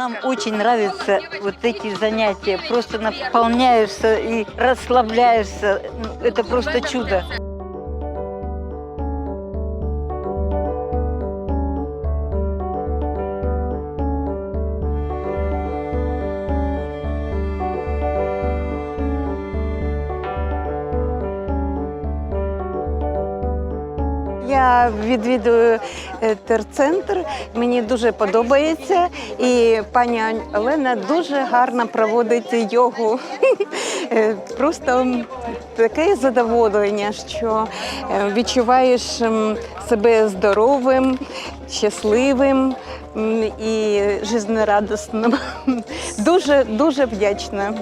Нам очень нравятся вот эти занятия. Просто наполняешься и расслабляешься. Ну, Это просто чудо. Я відвідую е, терцентр, мені дуже подобається, і пані Олена дуже гарно проводить йогу. Е, Просто таке задоволення, що е, відчуваєш себе здоровим, щасливим і жизнерадісним. Дуже дуже вдячна.